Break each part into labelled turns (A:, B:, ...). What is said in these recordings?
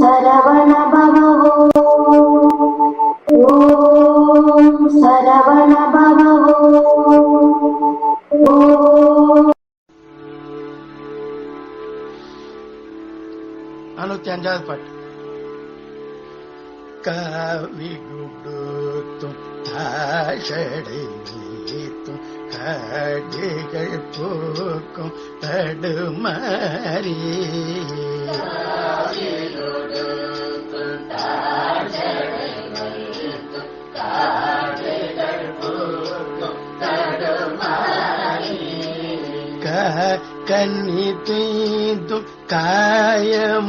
A: சரவண பவோ ஓம் சரவண பவோ
B: நானூத்தி அஞ்சாவது பாட்டு. கவி குடுத்தும் தாஷடை நீத்தும் காடுகள் போக்கும் தடுமாறி. கன்னி துய்தும் காயமுறுதும்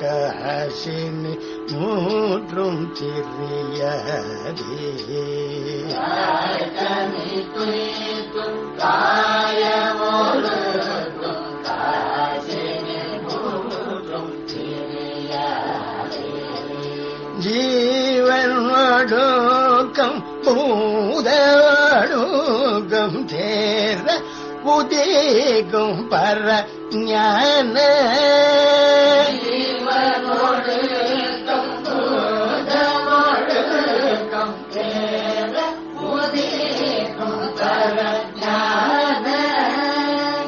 B: காசினி மூன்றும் திரியாதே ஜீவன் ஒடுக்கம் பூதொடுக்கம் தேர உதேகும் பர ஞான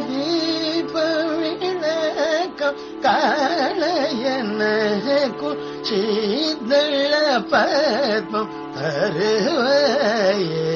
B: தீப விளக்கம் காளையனக்கும் சீதள பத்மம் தருவாயே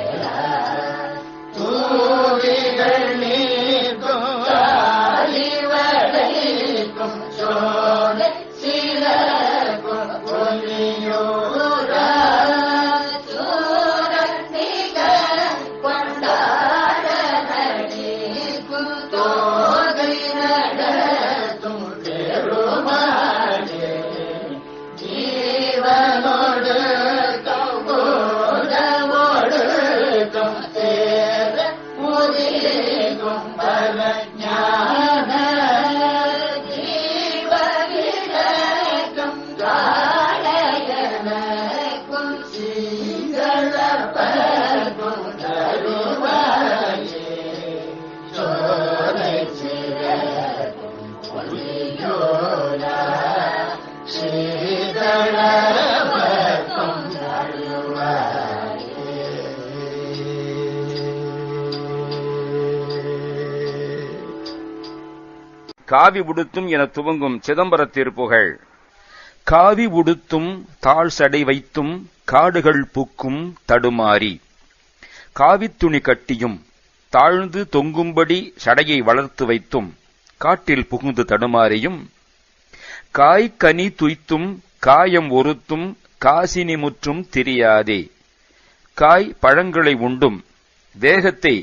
C: காவி உடுத்தும் என துவங்கும் சிதம்பர திருப்புகழ் காவி உடுத்தும் தாழ் சடை வைத்தும் காடுகள் பூக்கும் தடுமாறி. காவித்துணி கட்டியும் தாழ்ந்து தொங்கும்படி சடையை வளர்த்து வைத்தும் காட்டில் புகுந்து தடுமாறியும். காய் கனி துய்த்தும் காயம் ஒருத்தும் காசினி முற்றும் திரியாதே. காய் பழங்களை உண்டும் தேகத்தை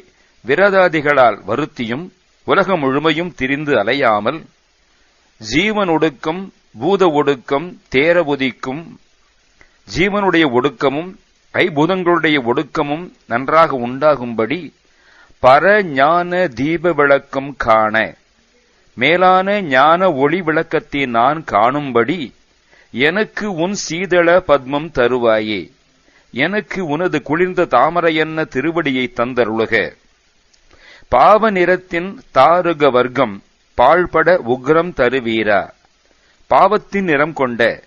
C: விரதாதிகளால் வருத்தியும் உலகம் முழுமையும் திரிந்து அலையாமல் ஜீவன் ஒடுக்கம் பூத ஒடுக்கம் தேர ஒதிக்கும் ஜீவனுடைய ஒடுக்கமும் ஐபூதங்களுடைய ஒடுக்கமும் நன்றாக உண்டாகும்படி பர ஞான தீப விளக்கம் காண மேலான ஞான ஒளி விளக்கத்தை நான் காணும்படி எனக்கு உன் சீதள பத்மம் தருவாயே. எனக்கு உனது குளிர்ந்த தாமரையன்ன திருவடியை தந்தருளுக. பாவ நிறத்தின் தாருக வர்க்கம் பாழ்பட உக்ரம் தருவீரா? பாவத்தின் நிறம் கொண்ட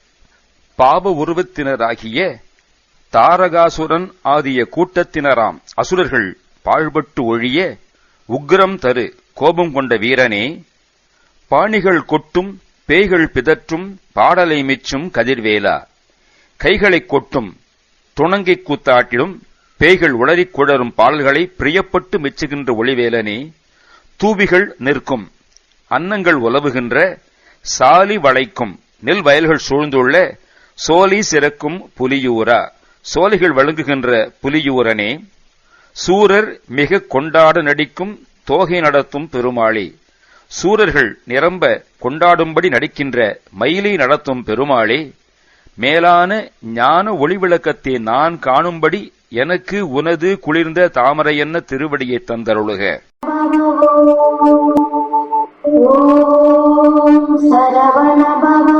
C: பாவ உருவத்தினராகிய தாரகாசுரன் ஆகிய கூட்டத்தினராம். அசுரர்கள் பாழ்பட்டு ஒழிய உக்ரம் தரு கோபம் கொண்ட வீரனே பாணிகள் கொட்டும் பேய்கள் பிதற்றும் பாடலை மிச்சும் கதிர்வேலா. கைகளைக் கொட்டும் துணங்கை கூத்தாட்டிலும் பேய்கள் உளறிக் குழறும் பாடல்களை பிரியப்பட்டு மெச்சுகின்ற ஒளிவேலனே தூவிகள் நிற்கும் அன்னங்கள் உலவுகின்ற சாலி வளைக்கும் நெல் வயல்கள் சூழ்ந்துள்ள சோலி சிறக்கும் புலியூரா சோலைகள் வழங்குகின்ற புலியூரனே சூரர் மிக கொண்டாட நடிக்கும் தோகை நடத்தும் பெருமாளே சூரர்கள் நிரம்ப கொண்டாடும்படி நடிக்கின்ற மயிலை நடத்தும் பெருமாளே மேலான ஞான ஒளிவிளக்கத்தை நான் காணும்படி எனக்கு உனது குளிர்ந்த தாமரையென்ன திருவடியை தந்தருளுக.
A: சரவண பவோ